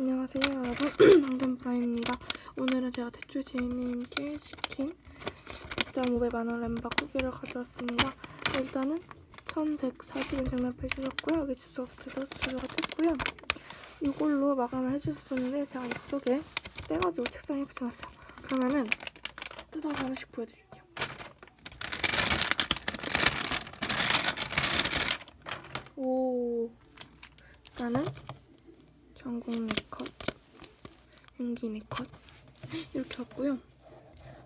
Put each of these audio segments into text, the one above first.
안녕하세요 여러분. 방전프라입니다. 오늘은 제가 대출 지인님께 시킨 2.5배 만원 램바 쿠키를 가져왔습니다. 일단은 1140엔 장난해 주셨고요. 여기 주소 붙여서 주소가 뗐고요. 이걸로 마감을 해주셨었는데 제가 이쪽에 떼가지고 책상에 붙여놨어요. 그러면은 뜯어서 하나씩 보여드릴게요. 오 일단은 전국 네 컷, 연기 네 컷 이렇게 왔고요.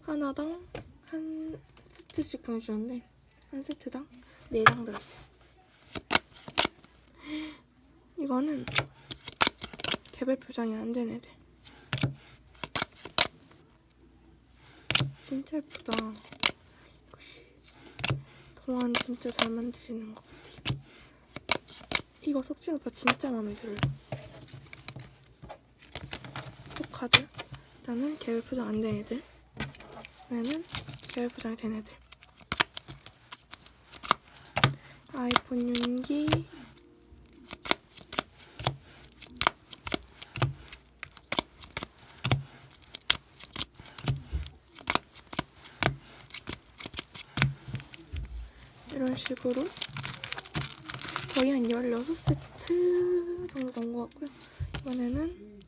하나당 한 세트씩 보내주셨는데 한 세트당 4장 들었어요. 이거는 개별 표장이 안 된 애들. 진짜 예쁘다. 역시 동안 진짜 잘 만드시는 것 같아요. 이거 석진 오빠 진짜 마음에 들어요. 포카드. 일단은 계열 포장 안 된 애들. 얘는 계열 포장이 된 애들. 아이폰 윤기. 이런 식으로 거의 한 16세트 정도 난것 같고요. 이번에는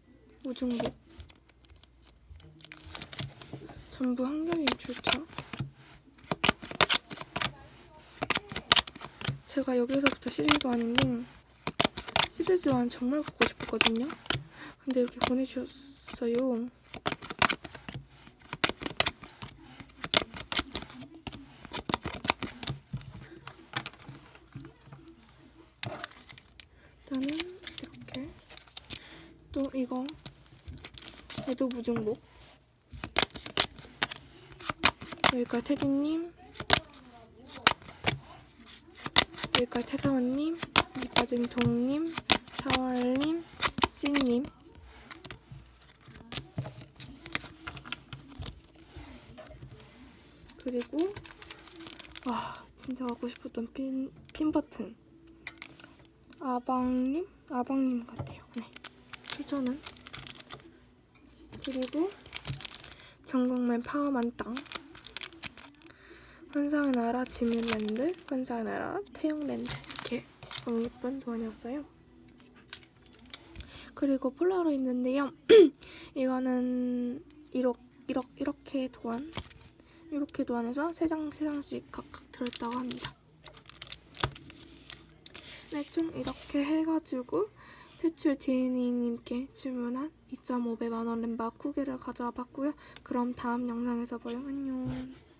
우중복. 전부 한겨레 출처. 제가 여기서부터 시리즈 완인데 시리즈 완 정말 갖고 싶었거든요. 근데 이렇게 보내주셨어요. 일단은 이렇게 또 이거 얘도 무중복 여기까지 테디님 여기까지 태사원님 여기까지는 동님 샤월님 씨님 그리고 와 진짜 갖고 싶었던 핀, 핀 버튼 아방님? 아방님 같아요. 네. 추천은. 그리고 전국맨 파워만 땅. 환상의 나라 지밀랜드, 환상의 나라 태영랜드. 이렇게 너무 예쁜 도안이었어요. 그리고 폴라로 있는데요. 이거는 이렇게, 이렇게, 이렇게 도안. 이렇게 도안해서 세 장, 세 장씩 각각 들어있다고 합니다. 네, 좀 이렇게 해가지고 대출 디니님께 주문한 2.5배 만원 램바 쿠기를 가져와 봤고요. 그럼 다음 영상에서 봐요. 안녕.